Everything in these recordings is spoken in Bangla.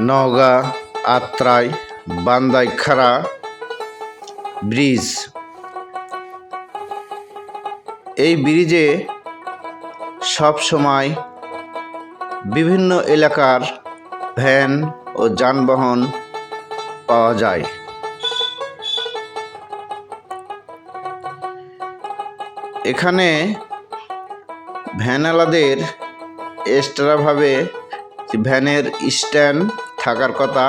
নওগাঁ, আত্রাই বান্দাইখাড়া ব্রিজ। এই ব্রিজে সব সময় বিভিন্ন এলাকার ভ্যান ও যানবাহন পাওয়া যায়। এখানে ভ্যানওয়ালাদের এক্সট্রাভাবে ভ্যানের স্ট্যান্ড থাকার কথা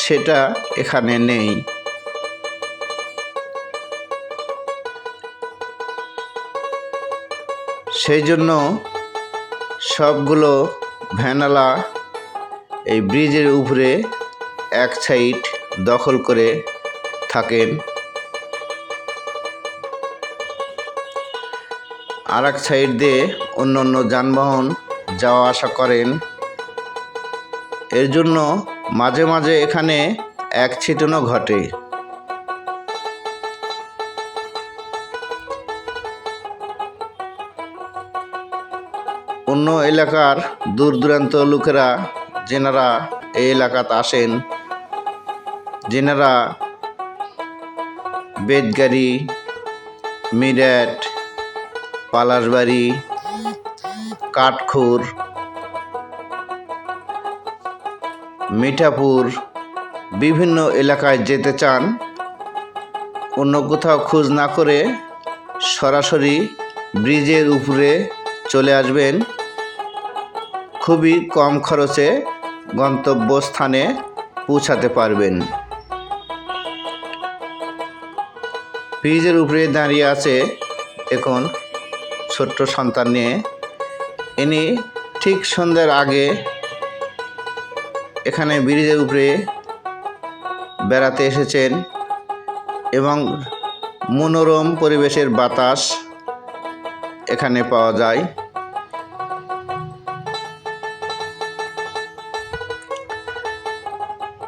সেটা এখানে নেই। সেই জন্য সবগুলো ভ্যানওয়ালা এই ব্রিজের উপরে এক সাইড দখল করে থাকেন। আর এক সাইড দিয়ে অন্য অন্য যানবাহন যাওয়া আসা করেন। এর জন্য মাঝে মাঝে এখানে অ্যাক্সিডেন্টও ঘটে। অন্য এলাকার দূর দূরান্ত লোকেরা, যেনারা এই এলাকাতে আসেন, যেনারা বেদগাড়ি মিরাট পালাসবাড়ি কাঠখুর মিঠাপুর বিভিন্ন এলাকায় যেতে চান, অন্য কোথাও খোঁজ না করে সরাসরি ব্রিজের উপরে চলে আসবেন। খুবই কম খরচে গন্তব্যস্থানে পৌঁছাতে পারবেন। ব্রিজের উপরে দাঁড়িয়ে আছে এখন ছোট্ট সন্তান নিয়ে। ইনি ঠিক সন্ধ্যার আগে এখানে ব্রিজের উপরে বেড়াতে এসেছেন এবং মনোরম পরিবেশের বাতাস এখানে পাওয়া যায়।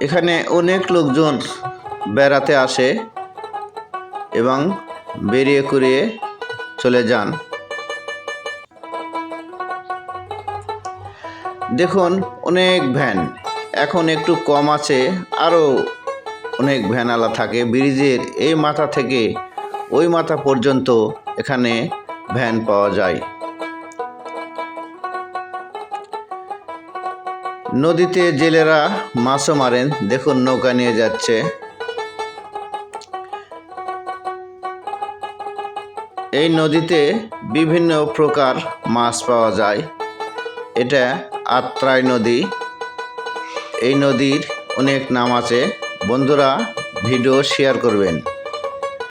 এখানে অনেক লোকজন বেড়াতে আসে এবং বেরিয়ে কুড়িয়ে চলে যান। দেখুন, অনেক ভ্যান। এখন একটু কম আছে আরও অনেক ভ্যানওয়ালা থাকে। ব্রিজের এই মাথা থেকে ওই মাথা পর্যন্ত এখানে ভ্যান পাওয়া যায়। নদীতে জেলেরা মাছও মারেন। দেখুন নৌকা নিয়ে যাচ্ছে। এই নদীতে বিভিন্ন প্রকার মাছ পাওয়া যায়। এটা আত্রাই নদী। এই নদীর অনেক নাম আছে। বন্ধুরা ভিডিও শেয়ার করবেন।